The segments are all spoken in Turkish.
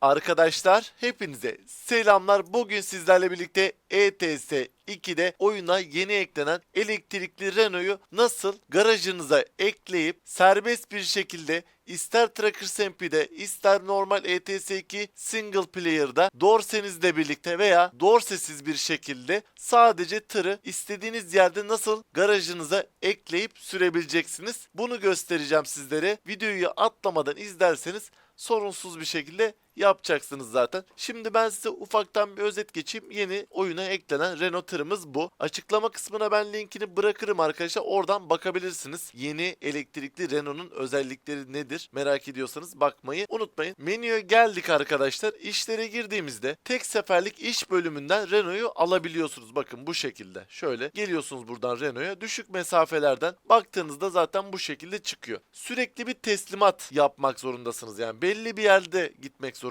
Arkadaşlar hepinize selamlar. Bugün sizlerle birlikte ETS 2'de oyuna yeni eklenen elektrikli Renault'u nasıl garajınıza ekleyip serbest bir şekilde ister Trackers MP'de ister normal ETS 2 single player'da dorsenizle birlikte veya dorsesiz bir şekilde sadece tırı istediğiniz yerde nasıl garajınıza ekleyip sürebileceksiniz. Bunu göstereceğim sizlere. Videoyu atlamadan izlerseniz sorunsuz bir şekilde yapacaksınız zaten. Şimdi ben size ufaktan bir özet geçeyim. Yeni oyuna eklenen Renault tırımız bu. Açıklama kısmına ben linkini bırakırım arkadaşlar. Oradan bakabilirsiniz. Yeni elektrikli Renault'un özellikleri nedir? Merak ediyorsanız bakmayı unutmayın. Menüye geldik arkadaşlar. İşlere girdiğimizde tek seferlik iş bölümünden Renault'u alabiliyorsunuz. Bakın bu şekilde. Şöyle geliyorsunuz buradan Renault'a. Düşük mesafelerden baktığınızda zaten bu şekilde çıkıyor. Sürekli bir teslimat yapmak zorundasınız. Yani belli bir yerde gitmek zorundasınız.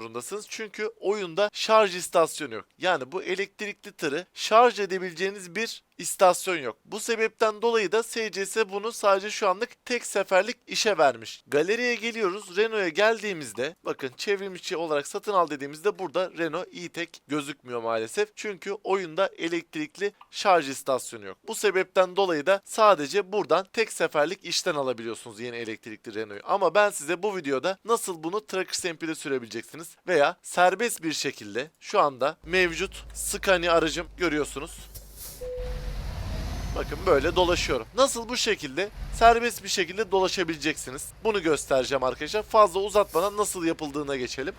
Çünkü oyunda şarj istasyonu yok. Yani bu elektrikli tırı şarj edebileceğiniz bir istasyon yok. Bu sebepten dolayı da SCS bunu sadece şu anlık tek seferlik işe vermiş. Galeriye geliyoruz. Renault'a geldiğimizde bakın çevrim içi olarak satın al dediğimizde burada Renault e-Tech gözükmüyor maalesef. Çünkü oyunda elektrikli şarj istasyonu yok. Bu sebepten dolayı da sadece buradan tek seferlik işten alabiliyorsunuz yeni elektrikli Renault'u. Ama ben size bu videoda nasıl bunu Trackers MP'de sürebileceksiniz veya serbest bir şekilde şu anda mevcut Scania aracım görüyorsunuz. Bakın böyle dolaşıyorum. Nasıl bu şekilde serbest bir şekilde dolaşabileceksiniz. Bunu göstereceğim arkadaşlar. Fazla uzatmadan nasıl yapıldığına geçelim.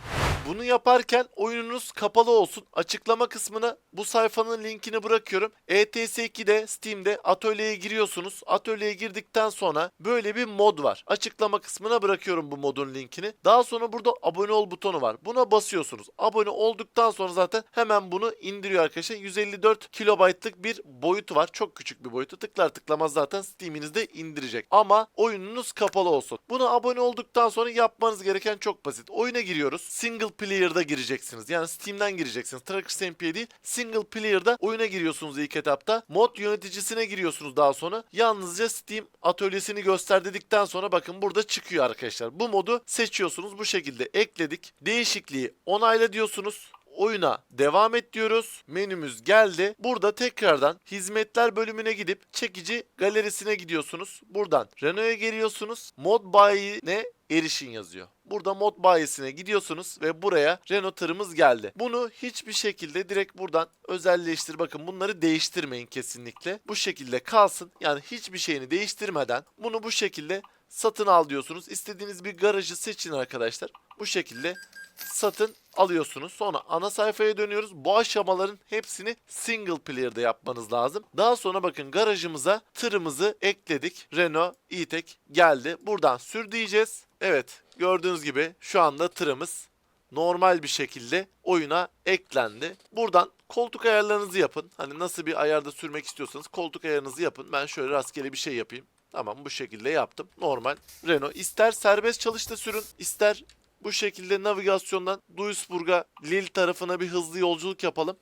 Bunu yaparken oyununuz kapalı olsun. Açıklama kısmına bu sayfanın linkini bırakıyorum. E ETS2'de Steam'de atölyeye giriyorsunuz. Atölyeye girdikten sonra böyle bir mod var. Açıklama kısmına bırakıyorum bu modun linkini. Daha sonra burada abone ol butonu var. Buna basıyorsunuz. Abone olduktan sonra zaten hemen bunu indiriyor arkadaşlar. 154 kilobaytlık bir boyutu var. Çok küçük bir boyutu. Tıklar tıklamaz zaten Steam'inizde indirecek. Ama oyununuz kapalı olsun. Buna abone olduktan sonra yapmanız gereken çok basit. Oyuna giriyoruz. Single player'da gireceksiniz. Yani Steam'den gireceksiniz. Trackers MP'ye değil. Single player'da oyuna giriyorsunuz ilk etapta. Mod yöneticisine giriyorsunuz daha sonra. Yalnızca Steam atölyesini göster dedikten sonra bakın burada çıkıyor arkadaşlar. Bu modu seçiyorsunuz. Bu şekilde ekledik. Değişikliği onayla diyorsunuz oyuna devam et diyoruz. Menümüz geldi. Burada tekrardan hizmetler bölümüne gidip çekici galerisine gidiyorsunuz. Buradan Renault'a geliyorsunuz. Mod bayine erişin yazıyor. Burada mod bayisine gidiyorsunuz ve buraya Renault tırımız geldi. Bunu hiçbir şekilde direkt buradan özelleştir. Bakın bunları değiştirmeyin kesinlikle. Bu şekilde kalsın. Yani hiçbir şeyini değiştirmeden bunu bu şekilde satın al diyorsunuz. İstediğiniz bir garajı seçin arkadaşlar. Bu şekilde satın alıyorsunuz. Sonra ana sayfaya dönüyoruz. Bu aşamaların hepsini single player'da yapmanız lazım. Daha sonra bakın garajımıza tırımızı ekledik. Renault E-Tech geldi. Buradan sür diyeceğiz. Evet gördüğünüz gibi şu anda tırımız normal bir şekilde oyuna eklendi. Buradan koltuk ayarlarınızı yapın. Hani nasıl bir ayarda sürmek istiyorsanız koltuk ayarınızı yapın. Ben şöyle rastgele bir şey yapayım. Tamam bu şekilde yaptım. Normal Renault. İster serbest çalışta sürün, ister bu şekilde navigasyondan Duisburg'a, Lille tarafına bir hızlı yolculuk yapalım.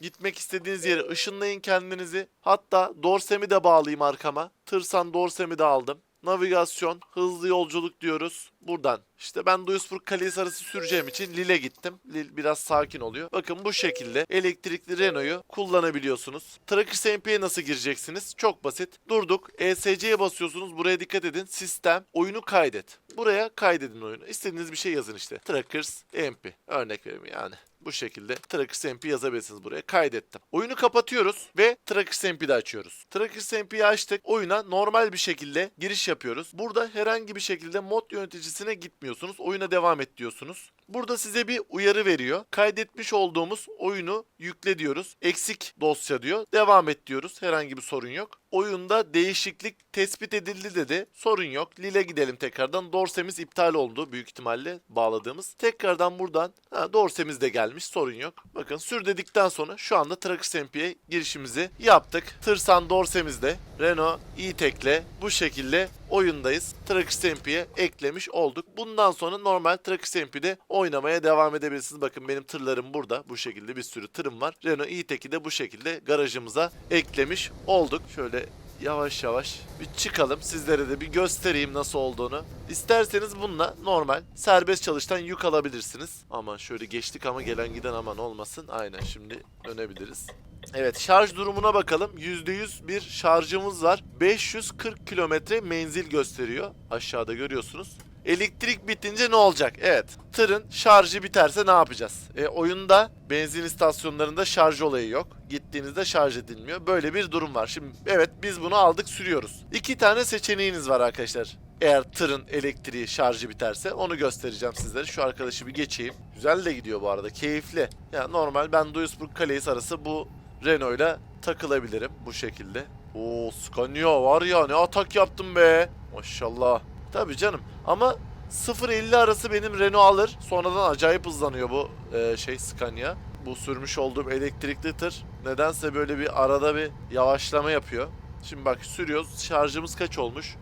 Gitmek istediğiniz yere ışınlayın kendinizi. Hatta Dorsem'i de bağlayayım arkama. Tırsan Dorsem'i de aldım. Navigasyon, hızlı yolculuk diyoruz. Buradan. İşte ben Duisburg Kalesi arası süreceğim için Lille gittim. Lille biraz sakin oluyor. Bakın bu şekilde elektrikli Renault'u kullanabiliyorsunuz. Trackers MP'ye nasıl gireceksiniz? Çok basit. Durduk. ESC'ye basıyorsunuz. Buraya dikkat edin. Sistem, oyunu kaydet. Buraya kaydedin oyunu. İstediğiniz bir şey yazın işte. Trackers MP. Örnek vereyim yani. Bu şekilde Trackers MP yazabilirsiniz buraya. Kaydettim. Oyunu kapatıyoruz ve Trackers MP'de açıyoruz. Trackers MP'yi açtık. Oyuna normal bir şekilde giriş yapıyoruz. Burada herhangi bir şekilde mod yöneticisine gitmiyorsunuz. Oyuna devam et diyorsunuz. Burada size bir uyarı veriyor. Kaydetmiş olduğumuz oyunu yükle diyoruz. Eksik dosya diyor. Devam et diyoruz. Herhangi bir sorun yok. Oyunda değişiklik tespit edildi dedi. Sorun yok. Lille gidelim tekrardan. Dorsemiz iptal oldu büyük ihtimalle bağladığımız. Tekrardan buradan ha, Dorsemiz de gelmiş. Sorun yok. Bakın sür dedikten sonra şu anda Trackers MP'ye girişimizi yaptık. Tırsan Dorsemiz de Renault E-Tech'le bu şekilde oyundayız. Trackers MP'ye eklemiş olduk. Bundan sonra normal Trackers MP'de oynamaya devam edebilirsiniz. Bakın benim tırlarım burada. Bu şekilde bir sürü tırım var. Renault E-Tech'i de bu şekilde garajımıza eklemiş olduk. Şöyle yavaş yavaş bir çıkalım. Sizlere de bir göstereyim nasıl olduğunu. İsterseniz bununla normal serbest çalıştan yük alabilirsiniz. Aman şöyle geçtik ama gelen giden aman olmasın. Aynen şimdi dönebiliriz. Evet şarj durumuna bakalım. %100 bir şarjımız var. 540 kilometre menzil gösteriyor. Aşağıda görüyorsunuz. Elektrik bitince ne olacak? Evet. Tırın şarjı biterse ne yapacağız? E, oyunda benzin istasyonlarında şarj olayı yok. Gittiğinizde şarj edilmiyor. Böyle bir durum var. Şimdi evet biz bunu aldık sürüyoruz. İki tane seçeneğiniz var arkadaşlar. Eğer tırın elektriği şarjı biterse onu göstereceğim sizlere. Şu arkadaşı bir geçeyim. Güzel de gidiyor bu arada. Keyifli. Ya normal ben Duisburg Calais arası bu Renault'la takılabilirim bu şekilde. Oo Scania var ya ne atak yaptım be. Maşallah. Tabii canım ama 0-50 arası benim Renault alır. Sonradan acayip hızlanıyor bu e, şey Scania. Bu sürmüş olduğum elektrikli tır nedense böyle bir arada bir yavaşlama yapıyor. Şimdi bak sürüyoruz. Şarjımız kaç olmuş?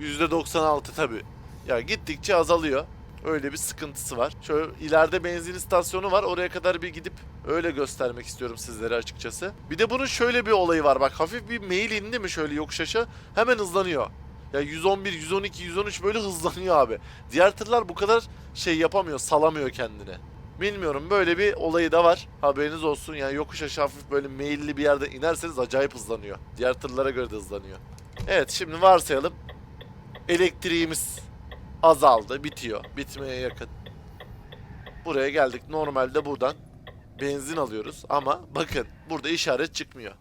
%96 tabii. Ya gittikçe azalıyor. Öyle bir sıkıntısı var. Şöyle ileride benzin istasyonu var. Oraya kadar bir gidip öyle göstermek istiyorum sizlere açıkçası. Bir de bunun şöyle bir olayı var. Bak hafif bir mail indi mi şöyle yokuş aşağı hemen hızlanıyor. Ya 111, 112, 113 böyle hızlanıyor abi. Diğer tırlar bu kadar şey yapamıyor, salamıyor kendine. Bilmiyorum böyle bir olayı da var. Haberiniz olsun yani yokuş aşağı hafif böyle meyilli bir yerde inerseniz acayip hızlanıyor. Diğer tırlara göre de hızlanıyor. Evet şimdi varsayalım. Elektriğimiz azaldı, bitiyor. Bitmeye yakın. Buraya geldik. Normalde buradan benzin alıyoruz ama bakın burada işaret çıkmıyor.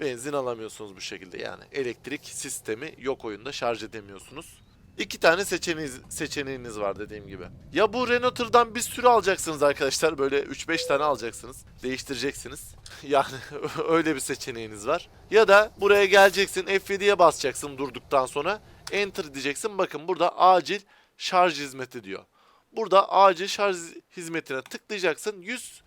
Benzin alamıyorsunuz bu şekilde yani. Elektrik sistemi yok oyunda şarj edemiyorsunuz. İki tane seçeneğiniz, seçeneğiniz var dediğim gibi. Ya bu Renault tırdan bir sürü alacaksınız arkadaşlar. Böyle 3-5 tane alacaksınız. Değiştireceksiniz. Yani öyle bir seçeneğiniz var. Ya da buraya geleceksin F7'ye basacaksın durduktan sonra. Enter diyeceksin. Bakın burada acil şarj hizmeti diyor. Burada acil şarj hizmetine tıklayacaksın. 100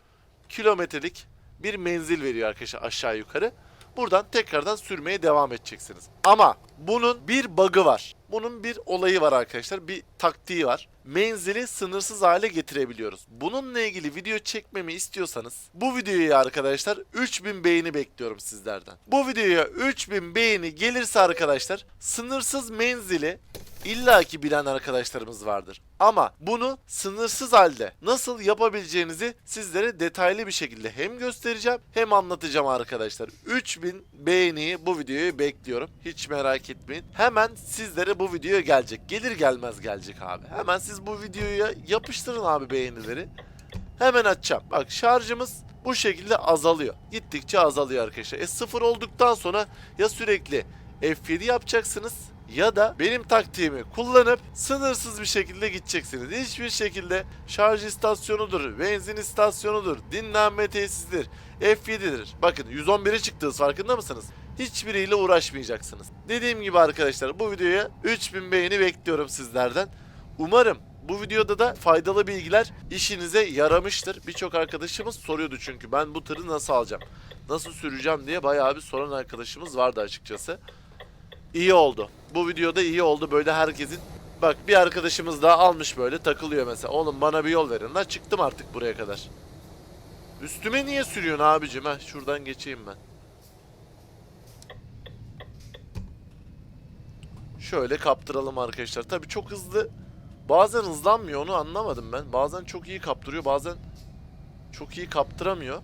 kilometrelik bir menzil veriyor arkadaşlar aşağı yukarı. Buradan tekrardan sürmeye devam edeceksiniz. Ama bunun bir bug'ı var. Bunun bir olayı var arkadaşlar. Bir taktiği var. Menzili sınırsız hale getirebiliyoruz. Bununla ilgili video çekmemi istiyorsanız bu videoya arkadaşlar 3000 beğeni bekliyorum sizlerden. Bu videoya 3000 beğeni gelirse arkadaşlar sınırsız menzili illaki bilen arkadaşlarımız vardır. Ama bunu sınırsız halde nasıl yapabileceğinizi sizlere detaylı bir şekilde hem göstereceğim hem anlatacağım arkadaşlar. 3000 beğeniyi bu videoyu bekliyorum. Hiç merak etmeyin. Hemen sizlere bu video gelecek. Gelir gelmez gelecek abi. Hemen siz bu videoya yapıştırın abi beğenileri. Hemen açacağım. Bak şarjımız bu şekilde azalıyor. Gittikçe azalıyor arkadaşlar. E sıfır olduktan sonra ya sürekli F7 yapacaksınız ya da benim taktiğimi kullanıp sınırsız bir şekilde gideceksiniz. Hiçbir şekilde şarj istasyonudur, benzin istasyonudur, dinlenme tesisidir, F7'dir. Bakın 111'e çıktınız farkında mısınız? Hiçbiriyle uğraşmayacaksınız. Dediğim gibi arkadaşlar bu videoya 3000 beğeni bekliyorum sizlerden. Umarım bu videoda da faydalı bilgiler işinize yaramıştır. Birçok arkadaşımız soruyordu çünkü ben bu tırı nasıl alacağım? Nasıl süreceğim diye bayağı bir soran arkadaşımız vardı açıkçası. İyi oldu. Bu videoda iyi oldu böyle herkesin. Bak bir arkadaşımız daha almış böyle takılıyor mesela. Oğlum bana bir yol verin. La çıktım artık buraya kadar. Üstüme niye sürüyorsun abicim? Ha şuradan geçeyim ben. Şöyle kaptıralım arkadaşlar. Tabii çok hızlı. Bazen hızlanmıyor onu anlamadım ben. Bazen çok iyi kaptırıyor bazen çok iyi kaptıramıyor.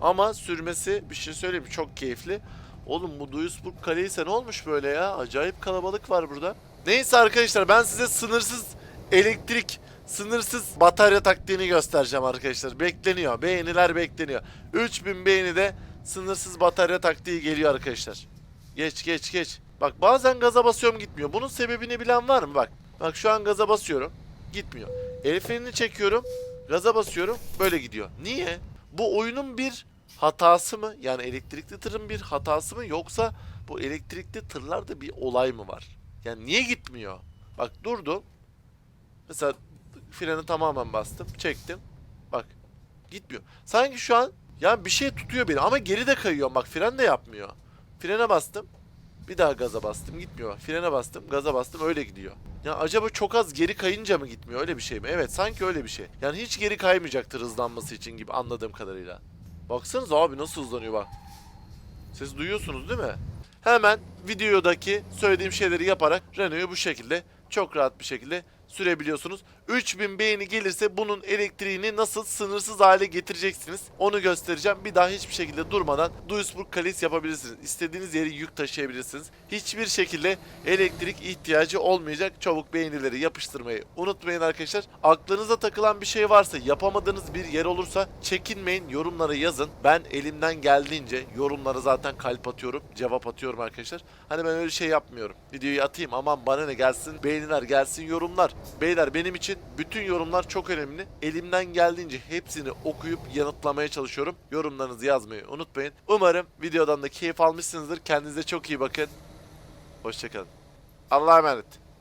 Ama sürmesi bir şey söyleyeyim çok keyifli. Oğlum bu Duisburg Kaleyse ne olmuş böyle ya? Acayip kalabalık var burada. Neyse arkadaşlar ben size sınırsız elektrik, sınırsız batarya taktiğini göstereceğim arkadaşlar. Bekleniyor. Beğeniler bekleniyor. 3000 beğeni de sınırsız batarya taktiği geliyor arkadaşlar. Geç geç geç. Bak bazen gaza basıyorum gitmiyor. Bunun sebebini bilen var mı? Bak. Bak şu an gaza basıyorum. Gitmiyor. El frenini çekiyorum. Gaza basıyorum. Böyle gidiyor. Niye? Bu oyunun bir hatası mı? Yani elektrikli tırın bir hatası mı? Yoksa bu elektrikli tırlarda bir olay mı var? Yani niye gitmiyor? Bak durdum. Mesela freni tamamen bastım. Çektim. Bak. Gitmiyor. Sanki şu an yani bir şey tutuyor beni ama geri de kayıyorum. Bak fren de yapmıyor. Frene bastım. Bir daha gaza bastım gitmiyor. Frene bastım, gaza bastım öyle gidiyor. Ya acaba çok az geri kayınca mı gitmiyor öyle bir şey mi? Evet sanki öyle bir şey. Yani hiç geri kaymayacaktır hızlanması için gibi anladığım kadarıyla. Baksanıza abi nasıl hızlanıyor bak. Siz duyuyorsunuz değil mi? Hemen videodaki söylediğim şeyleri yaparak Renault'u bu şekilde çok rahat bir şekilde sürebiliyorsunuz. 3000 beğeni gelirse bunun elektriğini nasıl sınırsız hale getireceksiniz onu göstereceğim. Bir daha hiçbir şekilde durmadan Duisburg Kalis yapabilirsiniz. İstediğiniz yeri yük taşıyabilirsiniz. Hiçbir şekilde elektrik ihtiyacı olmayacak. Çabuk beğenileri yapıştırmayı unutmayın arkadaşlar. Aklınıza takılan bir şey varsa yapamadığınız bir yer olursa çekinmeyin yorumlara yazın. Ben elimden geldiğince yorumlara zaten kalp atıyorum. Cevap atıyorum arkadaşlar. Hani ben öyle şey yapmıyorum. Videoyu atayım aman bana ne gelsin beğeniler gelsin yorumlar. Beyler benim için bütün yorumlar çok önemli. Elimden geldiğince hepsini okuyup yanıtlamaya çalışıyorum. Yorumlarınızı yazmayı unutmayın. Umarım videodan da keyif almışsınızdır. Kendinize çok iyi bakın. Hoşçakalın. Allah'a emanet.